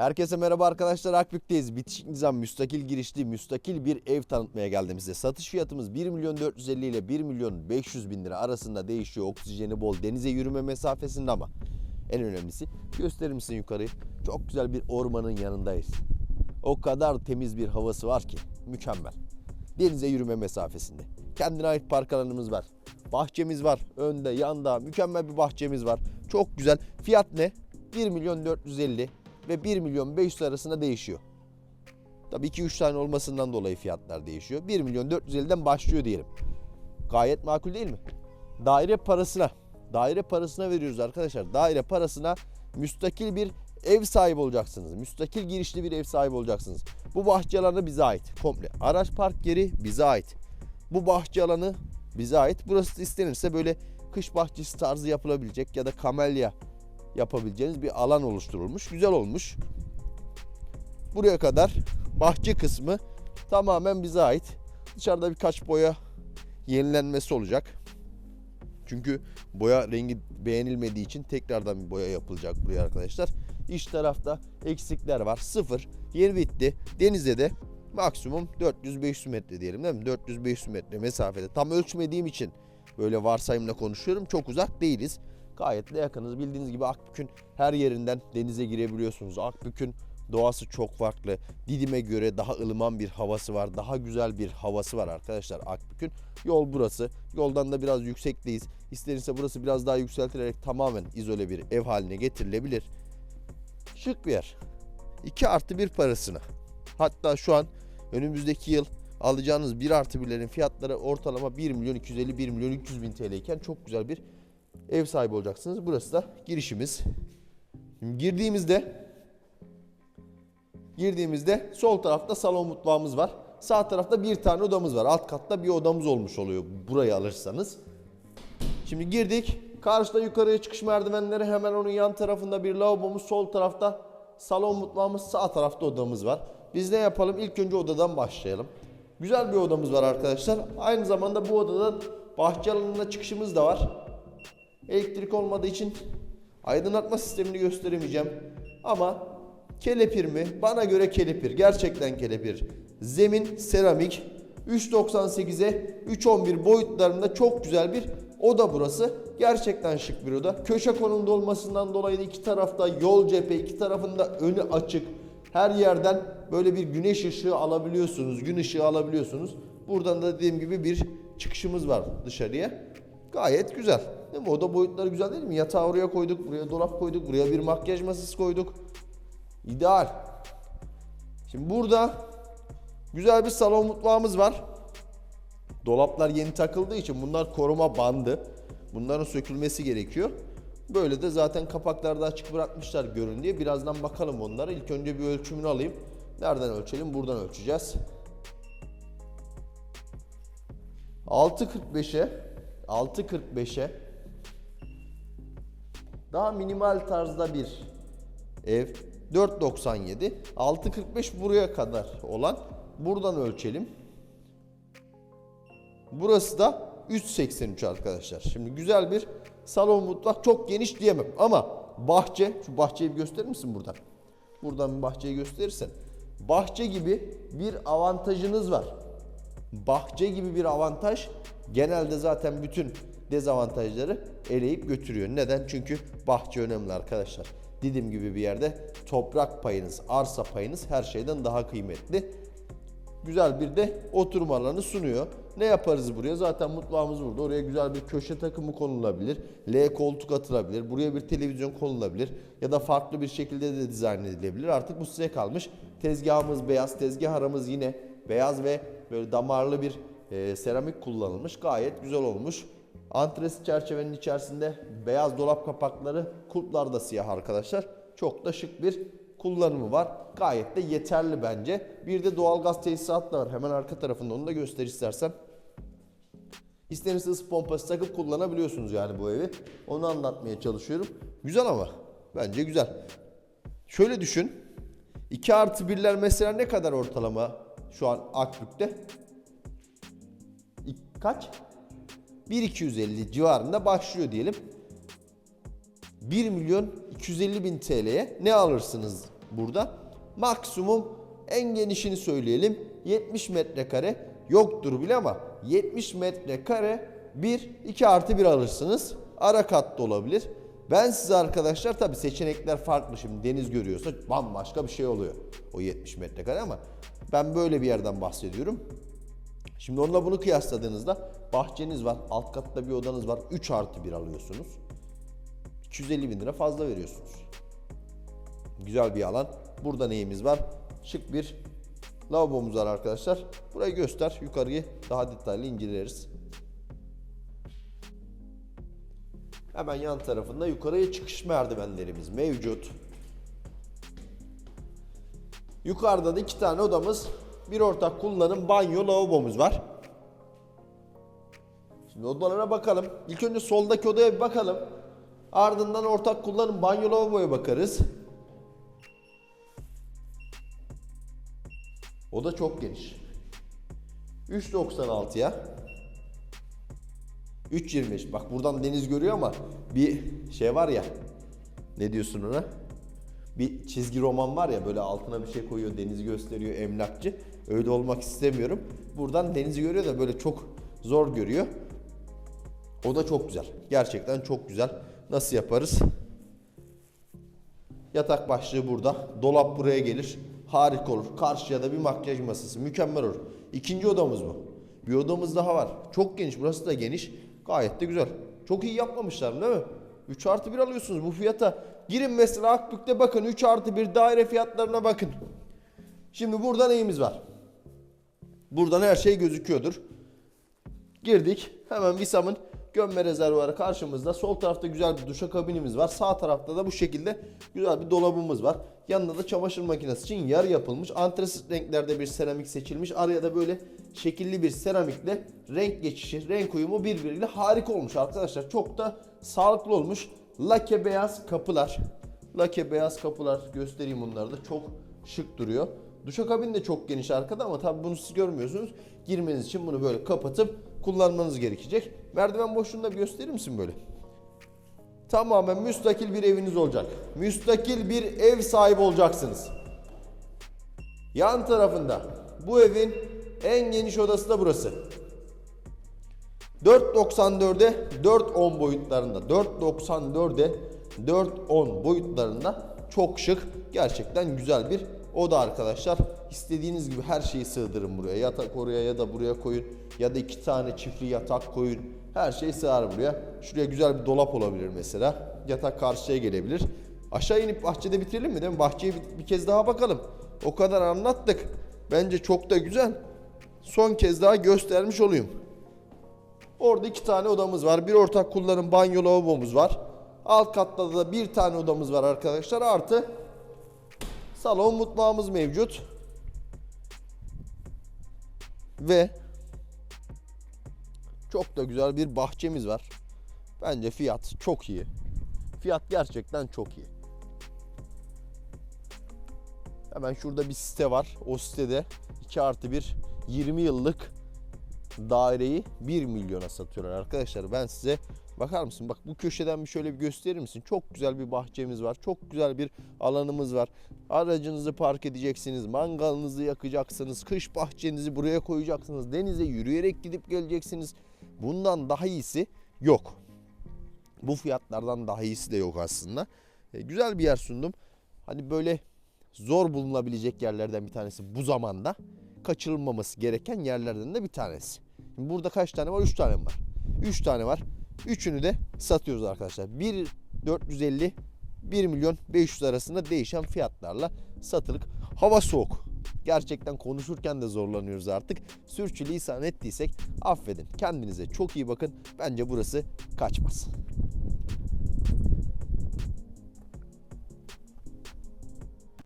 Herkese merhaba arkadaşlar Akbük'teyiz. Bitişik nizam müstakil girişli müstakil bir ev tanıtmaya geldim size. Satış fiyatımız 1 milyon 450 ile 1 milyon 500 bin lira arasında değişiyor. Oksijeni bol denize yürüme mesafesinde ama en önemlisi gösterir misin yukarıyı? Çok güzel bir ormanın yanındayız. O kadar temiz bir havası var ki mükemmel. Denize yürüme mesafesinde. Kendine ait park alanımız var. Bahçemiz var. Önde, yanda mükemmel bir bahçemiz var. Çok güzel. Fiyat ne? 1 milyon 450 ve 1 milyon 500 arasında değişiyor. Tabii 2-3 tane olmasından dolayı fiyatlar değişiyor. 1 milyon 450'den başlıyor diyelim. Gayet makul değil mi? Daire parasına, daire parasına veriyoruz arkadaşlar. Daire parasına müstakil bir ev sahibi olacaksınız. Müstakil girişli bir ev sahibi olacaksınız. Bu bahçe alanı bize ait komple. Araç park yeri bize ait. Bu bahçe alanı bize ait. Burası istenirse böyle kış bahçesi tarzı yapılabilecek ya da kamelya yapabileceğiniz bir alan oluşturulmuş. Güzel olmuş. Buraya kadar bahçe kısmı tamamen bize ait. Dışarıda birkaç boya yenilenmesi olacak. Çünkü boya rengi beğenilmediği için tekrardan bir boya yapılacak buraya arkadaşlar. İç tarafta eksikler var. Sıfır. Yeni bitti. Denizde de maksimum 400-500 metre diyelim değil mi? 400-500 metre mesafede. Tam ölçmediğim için böyle varsayımla konuşuyorum. Çok uzak değiliz. Gayet de yakınız. Bildiğiniz gibi Akbük'ün her yerinden denize girebiliyorsunuz. Akbük'ün doğası çok farklı. Didim'e göre daha ılıman bir havası var. Daha güzel bir havası var arkadaşlar Akbük'ün. Yol burası. Yoldan da biraz yüksekteyiz. İstenirse burası biraz daha yükseltilerek tamamen izole bir ev haline getirilebilir. Şık bir yer. 2 artı 1 parasına. Hatta şu an önümüzdeki yıl alacağınız 1 artı 1'lerin fiyatları ortalama 1 milyon 250 1 milyon 300 bin TL iken çok güzel bir ev sahibi olacaksınız. Burası da girişimiz. Şimdi girdiğimizde girdiğimizde sol tarafta salon mutfağımız var. Sağ tarafta bir tane odamız var. Alt katta bir odamız olmuş oluyor burayı alırsanız. Şimdi girdik. Karşıda yukarıya çıkış merdivenleri hemen onun yan tarafında bir lavabomuz. Sol tarafta salon mutfağımız. Sağ tarafta odamız var. Biz ne yapalım? İlk önce odadan başlayalım. Güzel bir odamız var arkadaşlar. Aynı zamanda bu odadan bahçe alanına çıkışımız da var. Elektrik olmadığı için aydınlatma sistemini gösteremeyeceğim. Ama kelepir mi? Bana göre kelepir. Gerçekten kelepir. Zemin seramik. 3.98'e 3.11 boyutlarında çok güzel bir oda burası. Gerçekten şık bir oda. Köşe konumda olmasından dolayı iki tarafta yol cephe, iki tarafında önü açık. Her yerden böyle bir güneş ışığı alabiliyorsunuz. Gün ışığı alabiliyorsunuz. Buradan da dediğim gibi bir çıkışımız var dışarıya. Gayet güzel. Değil mi? Oda boyutları güzel değil mi? Yatağı oraya koyduk, buraya dolap koyduk, buraya bir makyaj masası koyduk. İdeal. Şimdi burada güzel bir salon mutfağımız var. Dolaplar yeni takıldığı için bunlar koruma bandı. Bunların sökülmesi gerekiyor. Böyle de zaten kapaklarda açık bırakmışlar görün diye. Birazdan bakalım onlara. İlk önce bir ölçümünü alayım. Nereden ölçelim? Buradan ölçeceğiz. 6.45'e 6.45'e daha minimal tarzda bir ev 4.97 6.45 buraya kadar olan buradan ölçelim. Burası da 3.83 arkadaşlar. Şimdi güzel bir salon mutfak çok geniş diyemem ama bahçe şu bahçeyi bir gösterir misin buradan? Buradan bahçeyi gösterirsen. Bahçe gibi bir avantajınız var. Bahçe gibi bir avantaj genelde zaten bütün dezavantajları eleyip götürüyor. Neden? Çünkü bahçe önemli arkadaşlar. Didim gibi bir yerde toprak payınız, arsa payınız her şeyden daha kıymetli. Güzel bir de oturma alanı sunuyor. Ne yaparız buraya? Zaten mutfağımız burada. Oraya güzel bir köşe takımı konulabilir. L koltuk atılabilir. Buraya bir televizyon konulabilir. Ya da farklı bir şekilde de dizayn edilebilir. Artık bu size kalmış. Tezgahımız beyaz. Tezgah aramız yine beyaz ve böyle damarlı bir e, seramik kullanılmış. Gayet güzel olmuş. Antres çerçevenin içerisinde beyaz dolap kapakları, kulplar da siyah arkadaşlar. Çok da şık bir kullanımı var. Gayet de yeterli bence. Bir de doğalgaz tesisatı da var. Hemen arka tarafında onu da göster istersen. İstenirse ısı pompası takıp kullanabiliyorsunuz yani bu evi. Onu anlatmaya çalışıyorum. Güzel ama. Bence güzel. Şöyle düşün. 2 artı 1'ler mesela ne kadar ortalama şu an Akbük'te? Kaç? 1.250 civarında başlıyor diyelim. 1 milyon 250 bin TL'ye ne alırsınız burada. Maksimum en genişini söyleyelim. 70 metrekare yoktur bile ama 70 metrekare 1 2 artı 1 alırsınız. Ara katta olabilir. Ben size arkadaşlar tabi seçenekler farklı şimdi deniz görüyorsa bambaşka bir şey oluyor. O 70 metrekare ama ben böyle bir yerden bahsediyorum. Şimdi onunla bunu kıyasladığınızda bahçeniz var, alt katta bir odanız var, 3 artı 1 alıyorsunuz. 250 bin lira fazla veriyorsunuz. Güzel bir alan. Burada neyimiz var? Şık bir lavabomuz var arkadaşlar. Burayı göster. Yukarıyı daha detaylı inceleriz. Hemen yan tarafında yukarıya çıkış merdivenlerimiz mevcut. Yukarıda da iki tane odamız, bir ortak kullanım banyo lavabomuz var. Şimdi odalara bakalım. İlk önce soldaki odaya bir bakalım. Ardından ortak kullanım banyo lavaboya bakarız. Oda çok geniş. 3.96'ya 3.25. Bak buradan deniz görüyor ama bir şey var ya. Ne diyorsun ona? Bir çizgi roman var ya böyle altına bir şey koyuyor, denizi gösteriyor emlakçı. Öyle olmak istemiyorum. Buradan denizi görüyor da böyle çok zor görüyor. O da çok güzel. Gerçekten çok güzel. Nasıl yaparız? Yatak başlığı burada. Dolap buraya gelir. Harika olur. Karşıya da bir makyaj masası. Mükemmel olur. İkinci odamız bu. Bir odamız daha var. Çok geniş. Burası da geniş. Gayet de güzel. Çok iyi yapmamışlar değil mi? 3 artı 1 alıyorsunuz bu fiyata. Girin mesela Akbük'te bakın 3 artı 1 daire fiyatlarına bakın. Şimdi burada neyimiz var? Buradan her şey gözüküyordur. Girdik. Hemen Visam'ın gömme rezervuarı karşımızda. Sol tarafta güzel bir duşakabinimiz var. Sağ tarafta da bu şekilde güzel bir dolabımız var. Yanında da çamaşır makinesi için yer yapılmış. Antrasit renklerde bir seramik seçilmiş. Araya da böyle şekilli bir seramikle renk geçişi, renk uyumu birbiriyle harika olmuş arkadaşlar. Çok da sağlıklı olmuş. Lake beyaz kapılar. Lake beyaz kapılar göstereyim bunları da çok şık duruyor. Duşakabin de çok geniş arkada ama tabii bunu siz görmüyorsunuz. Girmeniz için bunu böyle kapatıp kullanmanız gerekecek. Merdiven boşluğunu da bir gösterir misin böyle? Tamamen müstakil bir eviniz olacak. Müstakil bir ev sahibi olacaksınız. Yan tarafında bu evin en geniş odası da burası. 4.94'e 4.10 boyutlarında. 4.94'e 4.10 boyutlarında çok şık. Gerçekten güzel bir oda arkadaşlar. İstediğiniz gibi her şeyi sığdırın buraya. Yatak oraya ya da buraya koyun. Ya da iki tane çiftli yatak koyun. Her şey sığar buraya. Şuraya güzel bir dolap olabilir mesela. Yatak karşıya gelebilir. Aşağı inip bahçede bitirelim mi değil mi? Bahçeye bir kez daha bakalım. O kadar anlattık. Bence çok da güzel. Son kez daha göstermiş olayım. Orada iki tane odamız var. Bir ortak kullanım banyo lavabomuz var. Alt katta da bir tane odamız var arkadaşlar. Artı salon mutfağımız mevcut. Ve çok da güzel bir bahçemiz var. Bence fiyat çok iyi. Fiyat gerçekten çok iyi. Hemen şurada bir site var. O sitede 2 artı 1 20 yıllık daireyi 1 milyona satıyorlar arkadaşlar. Ben size bakar mısın? Bak bu köşeden bir şöyle bir gösterir misin? Çok güzel bir bahçemiz var. Çok güzel bir alanımız var. Aracınızı park edeceksiniz. Mangalınızı yakacaksınız. Kış bahçenizi buraya koyacaksınız. Denize yürüyerek gidip geleceksiniz. Bundan daha iyisi yok. Bu fiyatlardan daha iyisi de yok aslında. E, güzel bir yer sundum. Hani böyle zor bulunabilecek yerlerden bir tanesi bu zamanda kaçırılmaması gereken yerlerden de bir tanesi. Şimdi burada kaç tane var? 3 tane var? 3 tane var. Üçünü de satıyoruz arkadaşlar. 1 450 1 milyon 500 arasında değişen fiyatlarla satılık. Hava soğuk. Gerçekten konuşurken de zorlanıyoruz artık. Sürçülisan ettiysek affedin. Kendinize çok iyi bakın. Bence burası kaçmaz.